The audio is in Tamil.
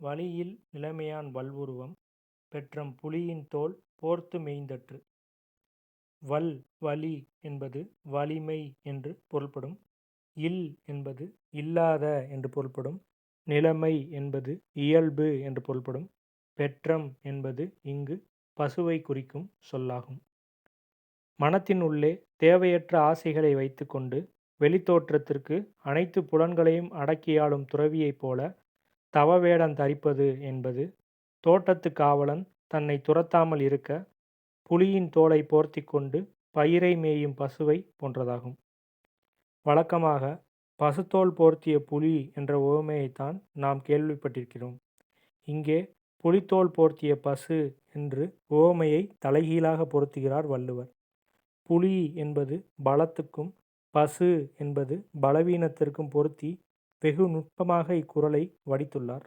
வலியில் நிலைமையான் வல்வுருவம் பெற்றம் புலியின் தோல் போர்த்து மேய்ந்தற்று. வல் வலி என்பது வலிமை என்று பொருள்படும். இல் என்பது இல்லாத என்று பொருள்படும். நிலைமை என்பது இயல்பு என்று பொருள்படும். பெற்றம் என்பது இங்கு பசுவை குறிக்கும் சொல்லாகும். மனத்தின் உள்ளே தேவையற்ற ஆசைகளை வைத்துக்கொண்டு வெளித்தோற்றத்திற்கு அனைத்து புலன்களையும் அடக்கியாளும் துறவியைப் போல தவவேடந் தரிப்பது என்பது தோட்டத்துக் காவலன் தன்னை துரத்தாமல் இருக்க புலியின் தோலை போர்த்திக் கொண்டு பயிரை மேயும் பசுவைப் போன்றதாகும். வழக்கமாக பசுத்தோல் போர்த்திய புலி என்ற உவமையைத்தான் நாம் கேள்விப்பட்டிருக்கிறோம். இங்கே புலித்தோல் போர்த்திய பசு என்று உவமையை தலைகீழாகப் பொருத்துகிறார் வள்ளுவர். புலி என்பது பலத்துக்கும் பசு என்பது பலவீனத்திற்கும் பொருத்தி வெகு நுட்பமாக இக்குறளை வடித்துள்ளார்.